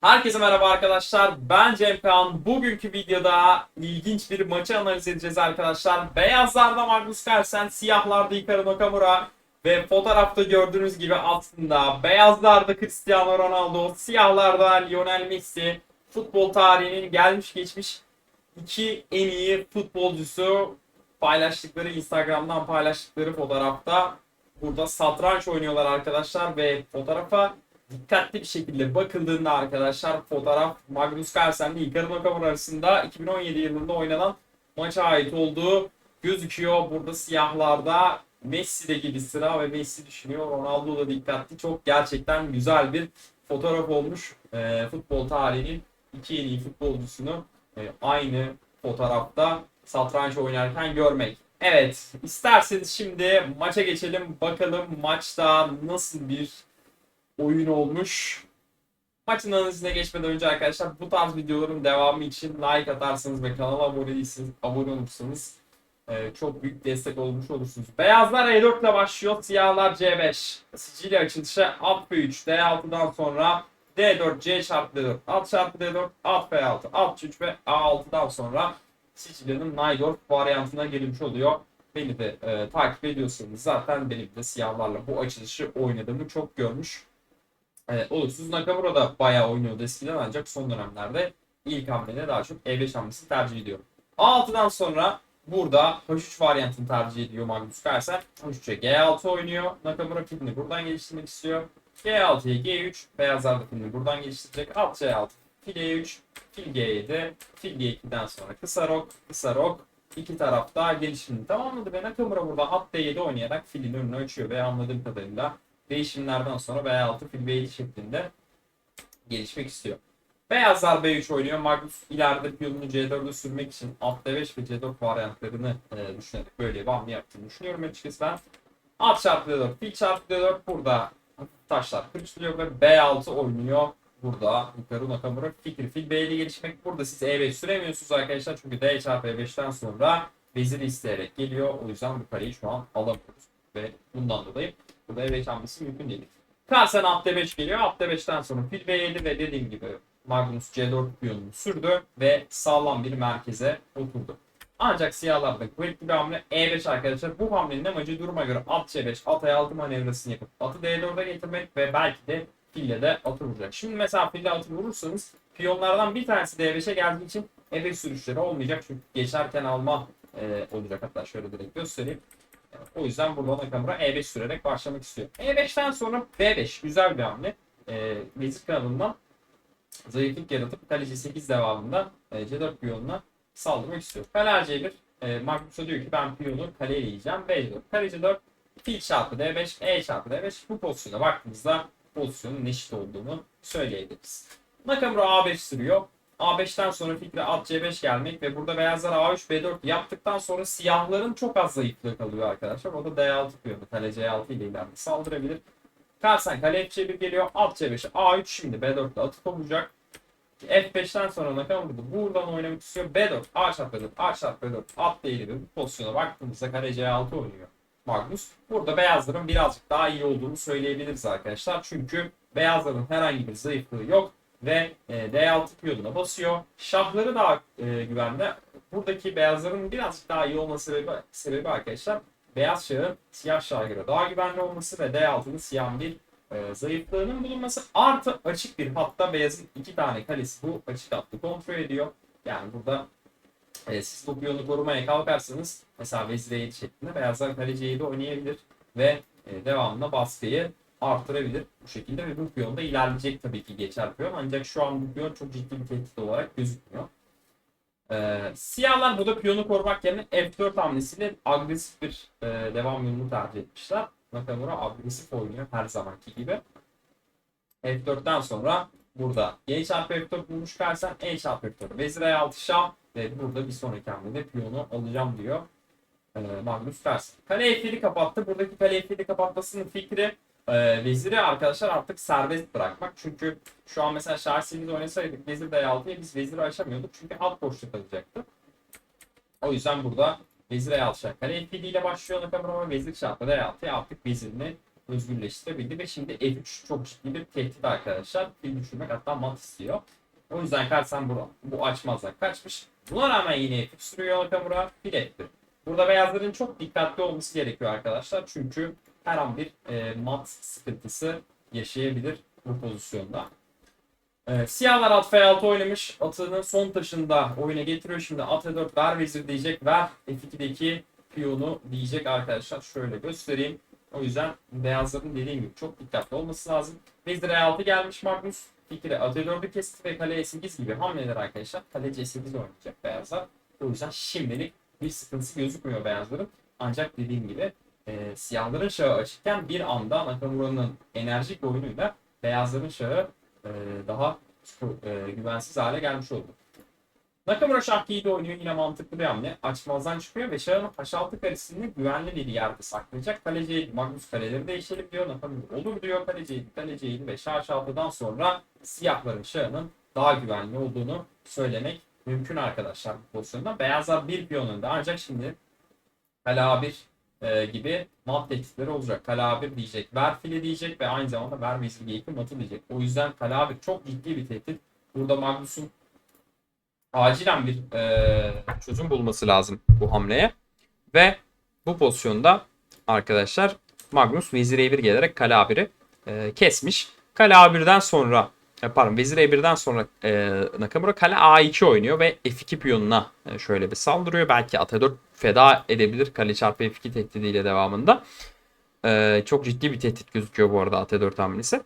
Herkese merhaba arkadaşlar. Ben Cem Kaan. Bugünkü videoda ilginç bir maçı analiz edeceğiz arkadaşlar. Beyazlarda Magnus Carlsen, siyahlarda Hikaru Nakamura ve fotoğrafta gördüğünüz gibi aslında beyazlarda Cristiano Ronaldo, siyahlarda Lionel Messi. Futbol tarihinin gelmiş geçmiş iki en iyi futbolcusu paylaştıkları Instagram'dan paylaştıkları fotoğrafta burada satranç oynuyorlar arkadaşlar ve fotoğrafa dikkatli bir şekilde bakıldığında arkadaşlar fotoğraf Magnus Carlsen ile Hikaru Nakamura arasında 2017 yılında oynanan maça ait olduğu gözüküyor. Burada siyahlarda Messi de gibi sıra ve Messi düşünüyor. Ronaldo da dikkatli. Çok gerçekten güzel bir fotoğraf olmuş. Ee, futbol tarihinin iki en iyi futbolcusunu e, aynı fotoğrafta satranç oynarken görmek. Evet, isterseniz şimdi maça geçelim. Bakalım maçta nasıl bir oyun olmuş. Maçın analizine geçmeden önce arkadaşlar bu tarz videoların devamı için like atarsanız ve kanala abone değilseniz, abone olursanız e, çok büyük destek olmuş olursunuz. Beyazlar E4 ile başlıyor, siyahlar C5. Sicilya açılışı at B3, D6'dan sonra D4, C çarpı D4, at çarpı D4, at B6, at C3 ve A6'dan sonra Sicilya'nın Najdorf varyantına gelmiş oluyor. Beni de e, takip ediyorsanız zaten benim de siyahlarla bu açılışı oynadığımı çok görmüş e, olursunuz. Nakamura da bayağı oynuyordu eskiden ancak son dönemlerde ilk hamlede daha çok E5 hamlesi tercih ediyor. A6'dan sonra burada H3 varyantını tercih ediyor Magnus Carlsen. H3'e G6 oynuyor. Nakamura filmini buradan geliştirmek istiyor. G6'ya G3. Beyazlar da filmini buradan geliştirecek. At C6. Fil E3. Fil G7. Fil G2'den sonra kısa rok. Kısa rok. İki tarafta gelişimini tamamladı ve Nakamura burada at D7 oynayarak filin önünü açıyor ve anladığım kadarıyla değişimlerden sonra B6 fil B7 şeklinde gelişmek istiyor. Beyazlar B3 oynuyor. Magnus ileride piyonunu C4'e sürmek için at D5 ve C4 varyantlarını e, düşünerek böyle bir hamle yaptığını düşünüyorum açıkçası ben. At çarpı D4, fil çarpı D4 burada taşlar kırıştırıyor ve B6 oynuyor. Burada Hikaru Nakamura fikri fil B7 gelişmek. Burada siz E5 süremiyorsunuz arkadaşlar çünkü D çarpı E5'ten sonra veziri isteyerek geliyor. O yüzden bu kareyi şu an alamıyoruz. Ve bundan dolayı Burada E5 hamlesi mümkün değil. Carlsen at D5 geliyor. At D5'ten sonra fil B7 ve dediğim gibi Magnus C4 piyonunu sürdü ve sağlam bir merkeze oturdu. Ancak siyahlarda kuvvetli bir hamle E5 arkadaşlar. Bu hamlenin amacı duruma göre at C5, at E6 manevrasını yapıp atı D4'e getirmek ve belki de fille de atı vuracak. Şimdi mesela fille atı vurursanız piyonlardan bir tanesi D5'e geldiği için E5 sürüşleri olmayacak. Çünkü geçerken alma e, olacak. Hatta şöyle direkt göstereyim. O yüzden burada Nakamura E5 sürerek başlamak istiyor. E5'ten sonra B5 güzel bir hamle. E, Vezir kanalından zayıflık yaratıp kaleci 8 devamında e, C4 piyonuna saldırmak istiyor. Kale C1 e, Magnus'a diyor ki ben piyonu kaleye yiyeceğim. B4 kale C4 fil çarpı D5 E çarpı D5 bu pozisyona baktığımızda pozisyonun eşit olduğunu söyleyebiliriz. Nakamura A5 sürüyor. A5'ten sonra fikre at C5 gelmek ve burada beyazlar A3 B4 yaptıktan sonra siyahların çok az zayıflığı kalıyor arkadaşlar. O da D6 piyonu. Kale C6 ile ileride saldırabilir. Carlsen kale F1 geliyor. At C5 A3 şimdi B4'te atı kovacak. F5'ten sonra Nakamura da buradan oynamak istiyor. B4 A çarpı B4 A çarpı B4 at değil bir pozisyona baktığımızda kale C6 oynuyor. Magnus. Burada beyazların birazcık daha iyi olduğunu söyleyebiliriz arkadaşlar. Çünkü beyazların herhangi bir zayıflığı yok ve e, D6 piyonuna basıyor. Şahları daha e, güvende. Buradaki beyazların birazcık daha iyi olması sebebi, sebebi arkadaşlar beyaz şahın siyah şaha göre daha güvenli olması ve D6'nın siyah bir e, zayıflığının bulunması artı açık bir hatta beyazın iki tane kalesi bu açık hattı kontrol ediyor. Yani burada e, siz bu piyonu korumaya kalkarsanız mesela vezir E7 şeklinde beyazlar kale C7 oynayabilir ve e, devamında baskıyı artırabilir bu şekilde ve bu piyon da ilerleyecek tabii ki geçer piyon ancak şu an bu piyon çok ciddi bir tehdit olarak gözükmüyor. Ee, siyahlar burada piyonu korumak yerine F4 hamlesiyle agresif bir e, devam yolunu tercih etmişler. Nakamura agresif oynuyor her zamanki gibi. F4'ten sonra burada G çarpı F4 bulmuş Carlsen E çarpı F4 vezir E6 şah ve burada bir sonraki hamlede piyonu alacağım diyor e, Magnus Carlsen. Kale F7 kapattı. Buradaki kale F7 kapatmasının fikri e, veziri arkadaşlar artık serbest bırakmak. Çünkü şu an mesela şahsimiz oynasaydık vezir D6'ya biz veziri açamıyorduk. Çünkü alt boşluk kalacaktı. O yüzden burada vezir E6 şah. Kale F7 ile başlıyor Nakamura ama vezir şahı D6'ya artık vezirini özgürleştirebildi ve şimdi F3 çok ciddi bir tehdit arkadaşlar. Fil düşürmek hatta mat istiyor. O yüzden Karsen bu, bu açmazdan kaçmış. Buna rağmen yine F3 sürüyor Nakamura. Fil etti. Burada beyazların çok dikkatli olması gerekiyor arkadaşlar. Çünkü her an bir e, mat sıkıntısı yaşayabilir bu pozisyonda. E, siyahlar at F6 oynamış. Atının son taşında oyuna getiriyor. Şimdi at E4 ver vezir diyecek. Ver F2'deki piyonu diyecek arkadaşlar. Şöyle göstereyim. O yüzden beyazların dediğim gibi çok dikkatli olması lazım. Vezir E6 gelmiş Magnus. Fikri at E4'ü kesti ve kale E8 gibi hamleler arkadaşlar. Kale C8 oynayacak beyazlar. O yüzden şimdilik bir sıkıntısı gözükmüyor beyazların. Ancak dediğim gibi e, siyahların şahı açıkken bir anda Nakamura'nın enerjik oyunuyla beyazların şahı e, daha e, güvensiz hale gelmiş oldu. Nakamura şah iyi de oynuyor yine mantıklı bir hamle. Açmazdan çıkıyor ve şahın H6 karesini güvenli bir yerde saklayacak. Kaleci Magnus kareleri değişelim diyor. Nakamura olur diyor. Kaleci kaleci ve şah H6'dan sonra siyahların şahının daha güvenli olduğunu söylemek mümkün arkadaşlar bu pozisyonda. Beyazlar bir piyon önde ancak şimdi Kale A1 e, gibi mat tehditleri olacak. A1 diyecek, ver file diyecek ve aynı zamanda ver vezir G2 matı diyecek. O yüzden A1 çok ciddi bir tehdit. Burada Magnus'un acilen bir e, çözüm bulması lazım bu hamleye. Ve bu pozisyonda arkadaşlar Magnus vezir E1 gelerek Kale A1'i e, kesmiş. Kale A1'den sonra e, pardon vezir E1'den sonra e, Nakamura kale A2 oynuyor ve F2 piyonuna e, şöyle bir saldırıyor. Belki at E4 feda edebilir kale çarpı F2 tehdidiyle devamında. E, çok ciddi bir tehdit gözüküyor bu arada at E4 hamlesi.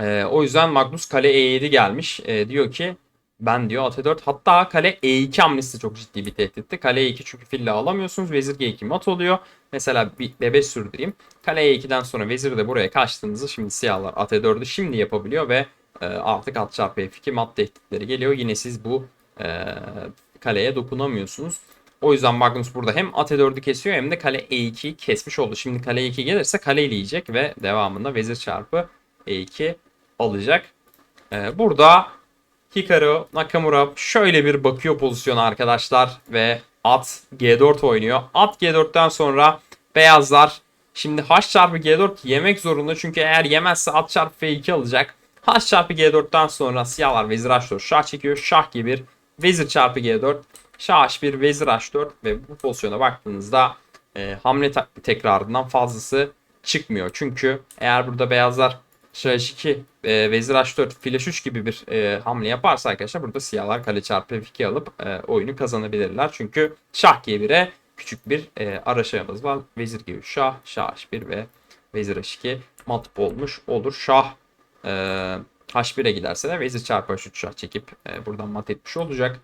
E, o yüzden Magnus kale E7 gelmiş. E, diyor ki ben diyor at E4 hatta kale E2 hamlesi çok ciddi bir tehditti. Kale E2 çünkü fille alamıyorsunuz. Vezir G2 mat oluyor. Mesela bir B5 sürdüreyim. Kale E2'den sonra vezir de buraya kaçtığınızı şimdi siyahlar at E4'ü şimdi yapabiliyor ve e, artık at çarpı F2 mat tehditleri geliyor. Yine siz bu e, kaleye dokunamıyorsunuz. O yüzden Magnus burada hem at E4'ü kesiyor hem de kale E2'yi kesmiş oldu. Şimdi kale E2 gelirse kaleyle yiyecek ve devamında vezir çarpı E2 alacak. E, burada Hikaru Nakamura şöyle bir bakıyor pozisyona arkadaşlar ve at G4 oynuyor. At G4'ten sonra beyazlar şimdi H çarpı G4 yemek zorunda çünkü eğer yemezse at çarpı F2 alacak. H çarpı G4'ten sonra siyahlar vezir H4 şah çekiyor. Şah G1 vezir çarpı G4 şah H1 vezir H4 ve bu pozisyona baktığınızda e, hamle tekrarından fazlası çıkmıyor. Çünkü eğer burada beyazlar Şah H2, e, Vezir H4, Flash 3 gibi bir e, hamle yaparsa arkadaşlar burada siyahlar kale çarpı F2 alıp e, oyunu kazanabilirler. Çünkü Şah G1'e küçük bir e, ara şahımız var. Vezir G3 Şah, Şah H1 ve Vezir H2 mat olmuş olur. Şah e, H1'e giderse de Vezir çarpı H3 Şah çekip e, buradan mat etmiş olacak.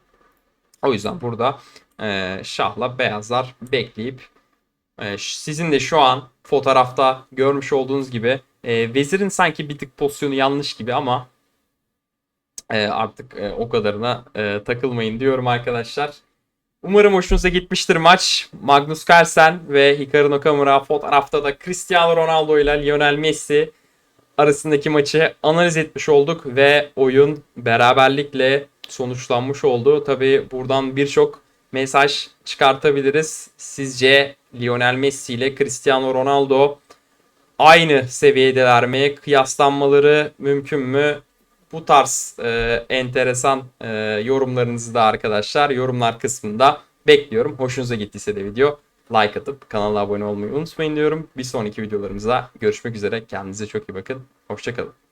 O yüzden burada e, Şah'la beyazlar bekleyip e, sizin de şu an fotoğrafta görmüş olduğunuz gibi e, vezirin sanki bir tık pozisyonu yanlış gibi ama e, artık e, o kadarına e, takılmayın diyorum arkadaşlar. Umarım hoşunuza gitmiştir maç. Magnus Carlsen ve Hikaru Nakamura fotoğrafta da Cristiano Ronaldo ile Lionel Messi arasındaki maçı analiz etmiş olduk ve oyun beraberlikle sonuçlanmış oldu. Tabi buradan birçok mesaj çıkartabiliriz. Sizce Lionel Messi ile Cristiano Ronaldo aynı seviyedeler mi? Kıyaslanmaları mümkün mü? Bu tarz e, enteresan e, yorumlarınızı da arkadaşlar yorumlar kısmında bekliyorum. Hoşunuza gittiyse de video like atıp kanala abone olmayı unutmayın diyorum. Bir sonraki videolarımızda görüşmek üzere. Kendinize çok iyi bakın. Hoşçakalın.